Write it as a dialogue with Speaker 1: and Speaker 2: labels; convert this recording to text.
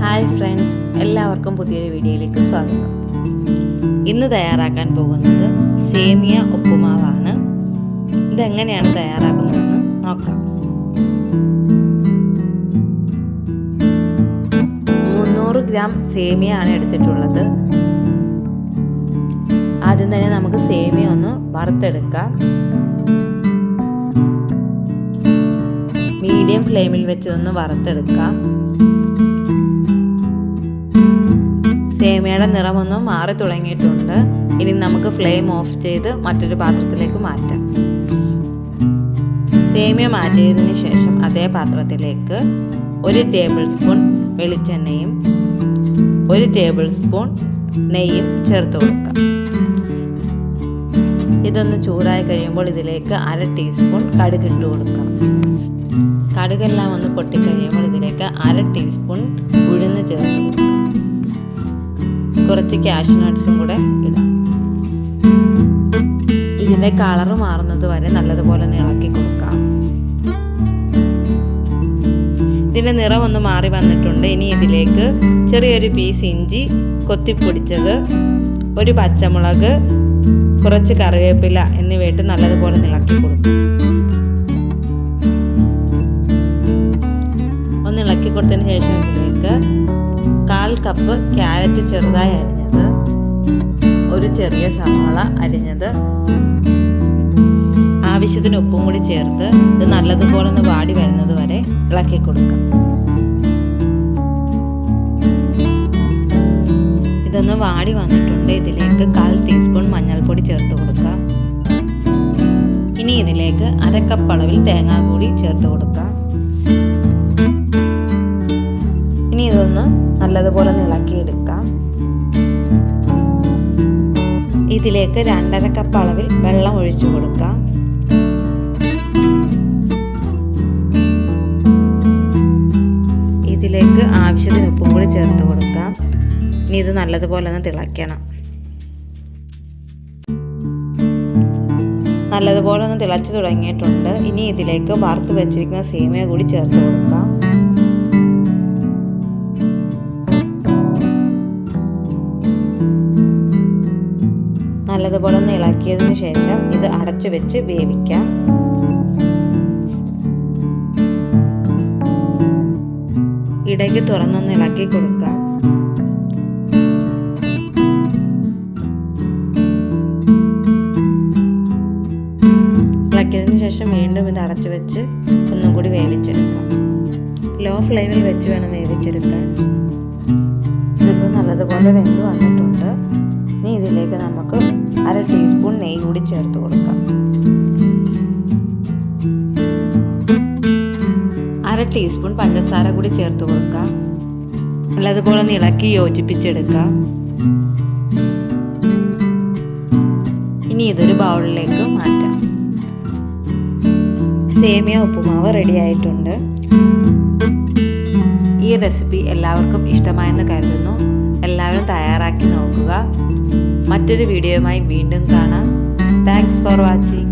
Speaker 1: Hi friends എല്ലാവർക്കും പുതിയൊരു വീഡിയോയിലേക്ക് സ്വാഗതം. ഇന്ന് തയ്യാറാക്കാൻ പോകുന്നത് സേമിയ ഉപ്പുമാവാണ്. ഇതെങ്ങനെയാണ് തയ്യാറാക്കുന്നതെന്ന് നോക്കാം. മുന്നൂറ് ഗ്രാം സേമിയ ആണ് എടുത്തിട്ടുള്ളത്. ആദ്യം തന്നെ നമുക്ക് സേമിയ ഒന്ന് വറുത്തെടുക്കാം. മീഡിയം ഫ്ലെയിമിൽ വെച്ച് ഒന്ന് വറുത്തെടുക്കാം. സേമിയയുടെ നിറമൊന്ന് മാറി തുടങ്ങിയിട്ടുണ്ട്. ഇനി നമുക്ക് ഫ്ലെയിം ഓഫ് ചെയ്ത് മറ്റൊരു പാത്രത്തിലേക്ക് മാറ്റാം. സേമിയ മാറ്റിയതിന് ശേഷം അതേ പാത്രത്തിലേക്ക് ഒരു ടേബിൾ സ്പൂൺ വെളിച്ചെണ്ണയും ഒരു ടേബിൾ സ്പൂൺ നെയ്യും ചേർത്ത് കൊടുക്കാം. ഇതൊന്ന് ചൂടായി കഴിയുമ്പോൾ ഇതിലേക്ക് അര ടീസ്പൂൺ കടുക് ഇട്ട് കൊടുക്കാം. കടുകെല്ലാം ഒന്ന് പൊട്ടിക്കഴിയുമ്പോൾ ഇതിലേക്ക് അര ടീസ്പൂൺ ഉഴുന്ന് ചേർത്ത് കൊടുക്കാം. കുറച്ച് ക്യാഷ് നട്ട്സും കൂടെ ഇടാം. ഇതിന്റെ കളറ് മാറുന്നത് വരെ നല്ലതുപോലെ ഇളക്കി കൊടുക്കാം. ഇതിന്റെ നിറം ഒന്ന് മാറി വന്നിട്ടുണ്ട്. ഇനി ഇതിലേക്ക് ചെറിയൊരു പീസ് ഇഞ്ചി കൊത്തിപ്പൊടിച്ചത് ഒരു പച്ചമുളക് കുറച്ച് കറിവേപ്പില എന്നിവയിട്ട് നല്ലതുപോലെ ഇളക്കി കൊടുക്കും. ഒന്ന് ഇളക്കി കൊടുത്തതിന് ശേഷം ഇതിലേക്ക് കപ്പ് ക്യാരറ്റ് ചെറുതായി അരിഞ്ഞത്. ഒരു ചെറിയ സവാള അരിഞ്ഞത്. ആവശ്യത്തിന് ഉപ്പും കൂടി ചേർത്ത് ഇത് നല്ലതുപോലെ ഒന്ന് വാടി വരുന്നത് വരെ ഇളക്കി കൊടുക്കാം. ഇതൊന്ന് വാടി വന്നിട്ടുണ്ട്. ഇതിലേക്ക് കാൽ ടീസ്പൂൺ മഞ്ഞൾപ്പൊടി ചേർത്ത് കൊടുക്കാം. ഇനി ഇതിലേക്ക് അരക്കപ്പ് അളവിൽ തേങ്ങാ കൂടി ചേർത്ത് കൊടുക്കാം. ഇനി ഇതൊന്ന് നല്ലതുപോലെ ഇളക്കിയെടുക്കാം ഇതിലേക്ക് രണ്ടര കപ്പ് അളവിൽ വെള്ളം ഒഴിച്ചു കൊടുക്കാം. ഇതിലേക്ക് ആവശ്യത്തിന് ഉപ്പും കൂടി ചേർത്ത് കൊടുക്കാം. ഇനി ഇത് നല്ലതുപോലെ ഒന്ന് തിളയ്ക്കണം. നല്ലതുപോലെ ഒന്ന് തിളച്ചു തുടങ്ങിയിട്ടുണ്ട്. ഇനി ഇതിലേക്ക് വറുത്ത് വെച്ചിരിക്കുന്ന സേമിയ കൂടി ചേർത്ത് കൊടുക്കാം. നല്ലതുപോലെ ഒന്ന് ഇളക്കിയതിനു ശേഷം ഇത് അടച്ചു വെച്ച് വേവിക്കാം. ഇടയ്ക്ക് തുറന്നൊന്ന് ഇളക്കി കൊടുക്കാം. ഇളക്കിയതിന് ശേഷം വീണ്ടും ഇത് അടച്ചു വെച്ച് ഒന്നും കൂടി വേവിച്ചെടുക്കാം. ലോ ഫ്ലെയിമിൽ വെച്ച് വേണം വേവിച്ചെടുക്കാൻ. ഇതിപ്പോൾ നല്ലതുപോലെ വെന്ത് വന്നിട്ടുണ്ട്. ഇനി ഇതിലേക്ക് നമുക്ക് അര ടീസ്പൂൺ നെയ്യ് കൂടി ചേർത്ത് കൊടുക്കാം. അര ടീസ്പൂൺ പഞ്ചസാര കൂടി ചേർത്ത് കൊടുക്കാം. നല്ലതുപോലെ ഒന്ന് ഇളക്കി യോജിപ്പിച്ചെടുക്കാം. ഇനി ഇതൊരു ബൗളിലേക്ക് മാറ്റാം. സേമിയ ഉപ്പുമാവ് റെഡി ആയിട്ടുണ്ട്. ഈ റെസിപ്പി എല്ലാവർക്കും ഇഷ്ടമായെന്ന് കരുതുന്നു. എല്ലാവരും തയ്യാറാക്കി നോക്കുക. മറ്റൊരു വീഡിയോയുമായി വീണ്ടും കാണാം. Thanks for watching